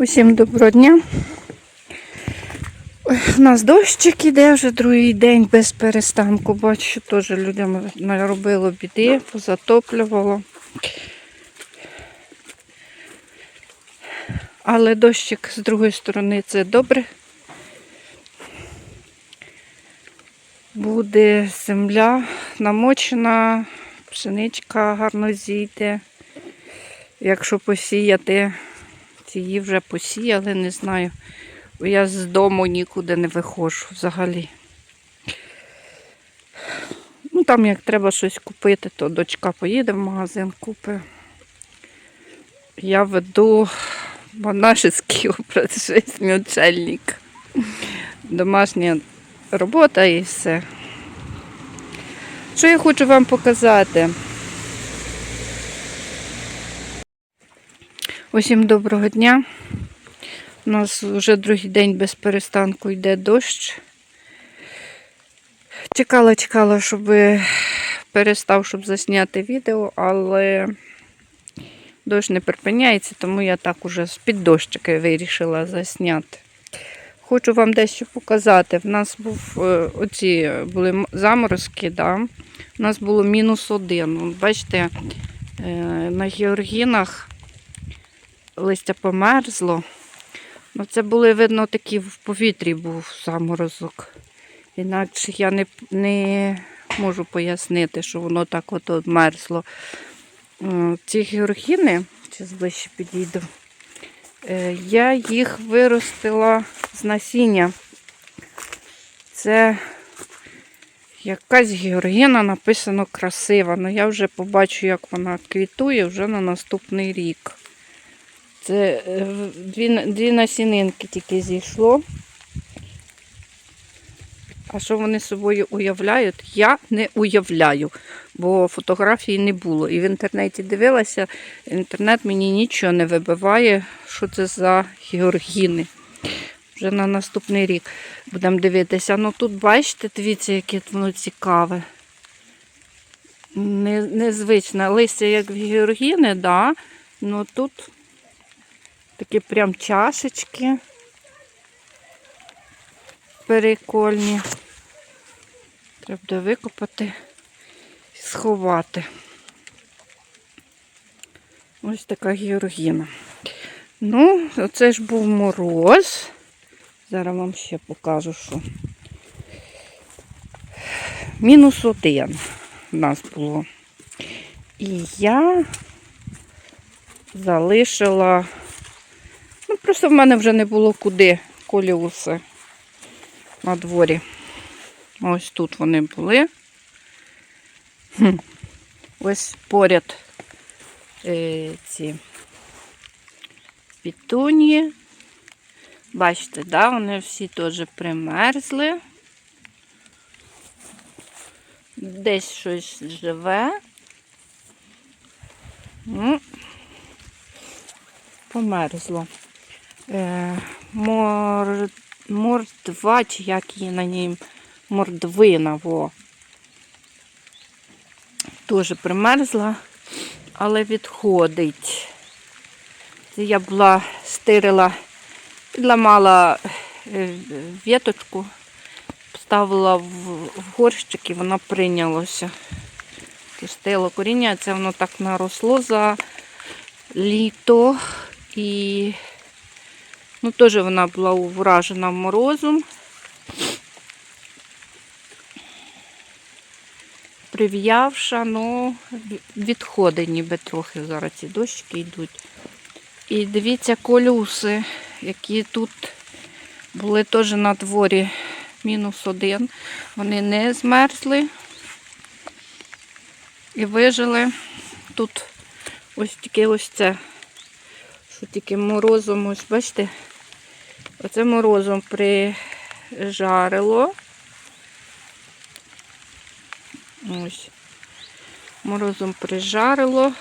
Усім доброго дня. У нас дощик іде вже другий день без перестанку. Бачу, теж людям наробило біди, позатоплювало. Але дощик з другої сторони це добре. Буде земля намочена, пшеничка гарно зійде. Якщо посіяти, ці вже посіяли, не знаю. Я з дому нікуди не виходжу взагалі. Ну, там як треба щось купити, то дочка поїде в магазин, купить. Я веду монашеський образ життя, очельник. Домашня робота і все. Що я хочу вам показати? Усім доброго дня. У нас вже другий день без перестанку йде дощ. Чекала, чекала, щоб перестав, щоб засняти відео, але дощ не припиняється, тому я так уже з-під дощики вирішила засняти. Хочу вам дещо показати. В нас був е, оці були заморозки, да? у нас було мінус один. Бачите, е, на Георгінах листя померзло. Ну, це були, видно, такі в повітрі був заморозок. Інакше я не, не можу пояснити, що воно так от, от мерзло. Е, Ці георгіни, зараз ближче підійду, е, я їх виростила з насіння. Це якась георгіна написано красива. Ну я вже побачу, як вона квітує вже на наступний рік. Це е, дві, дві насінинки тільки зійшло. А що вони собою уявляють, я не уявляю, бо фотографії не було. І в інтернеті дивилася, інтернет мені нічого не вибиває, що це за георгіни. Вже на наступний рік будемо дивитися. Ну тут бачите, дивіться, яке воно цікаве. Не- Незвичне листя, як в георгіни, да. Ну тут такі прям чашечки прикольні. Треба буде викопати і сховати. Ось така георгіна. Ну, оце ж був мороз. Зараз вам ще покажу, що. Мінус один у нас було. І я залишила. Просто в мене вже не було куди коліуси на дворі. Ось тут вони були. Ось поряд е, ці пітунії. Бачите, да, вони всі теж примерзли. Десь щось живе. Ну, померзло. Е, мор... Мордва, чи як її на ній мордвина, во. Теж примерзла, але відходить. Я була стирила, підламала е, віточку, поставила в, в горщик і вона прийнялося. Пустило коріння, це воно так наросло за літо і ну, теж вона була вражена морозом. Прив'явша, ну, відходить ніби трохи зараз ці дощики йдуть. І дивіться колюси, які тут були теж на дворі мінус один. Вони не змерзли і вижили. Тут ось тільки ось це, що тільки морозом, ось бачите, оце морозом прижарило. Ось. Морозом прижарило.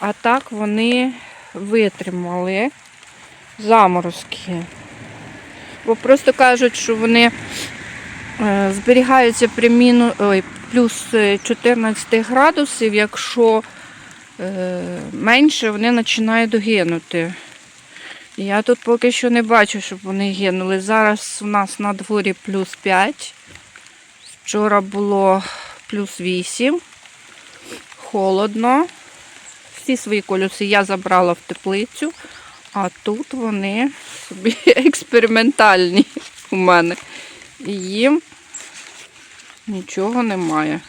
А так вони витримали заморозки. Бо просто кажуть, що вони е, зберігаються при міну, ой, плюс е, 14 градусів, якщо е, менше вони починають гинути. Я тут поки що не бачу, щоб вони гинули. Зараз у нас на дворі плюс 5. Вчора було плюс 8. Холодно. Всі свої колюси я забрала в теплицю, а тут вони собі експериментальні у мене. І їм нічого немає.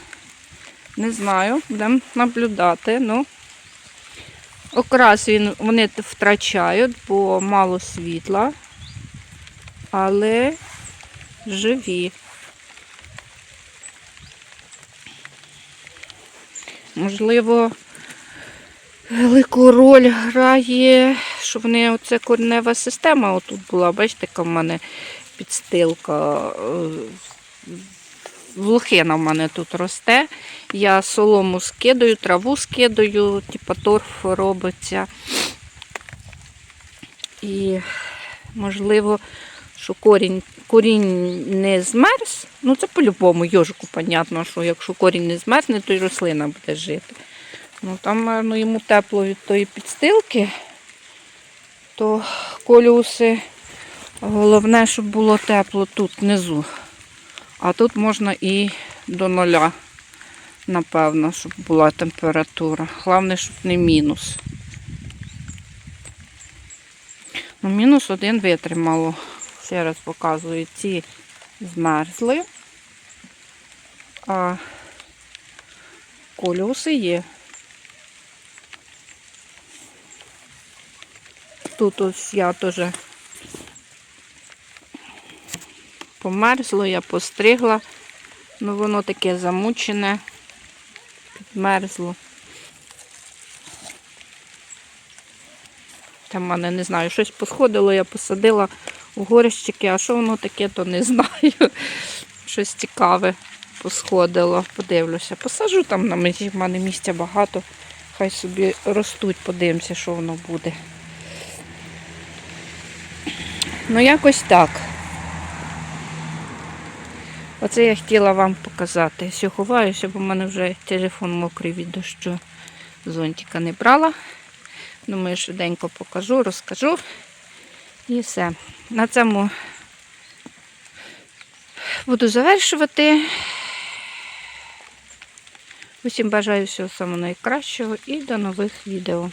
Не знаю, будемо наблюдати. Ну, окрас він, вони втрачають, бо мало світла, але живі. Можливо, велику роль грає, що вони оце коренева система отут була. Бачите, яка в мене підстилка. Е, в мене тут росте. Я солому скидаю, траву скидаю, типа торф робиться. І, можливо, що корінь, корінь не змерз. Ну, це по-любому йожику, понятно, що якщо корінь не змерзне, то й рослина буде жити. Ну, там, мабуть, йому тепло від тої підстилки, то колюси. Головне, щоб було тепло тут внизу. А тут можна і до нуля, напевно, щоб була температура. Головне, щоб не мінус. Ну, мінус один витримало. Ще раз показую, ці змерзли, а колюси є. Тут ось я теж померзло, я постригла, ну воно таке замучене, підмерзло. Там в мене не знаю, щось посходило, я посадила у горщики, а що воно таке, то не знаю. Щось цікаве посходило. Подивлюся. Посажу там на межі, в мене місця багато. Хай собі ростуть, подивимося, що воно буде. Ну, якось так. Оце я хотіла вам показати. Все ховаюся, бо в мене вже телефон мокрий від дощу. Зонтика не брала. Думаю, швиденько покажу, розкажу. І все. На цьому буду завершувати. Усім бажаю всього самого найкращого і до нових відео.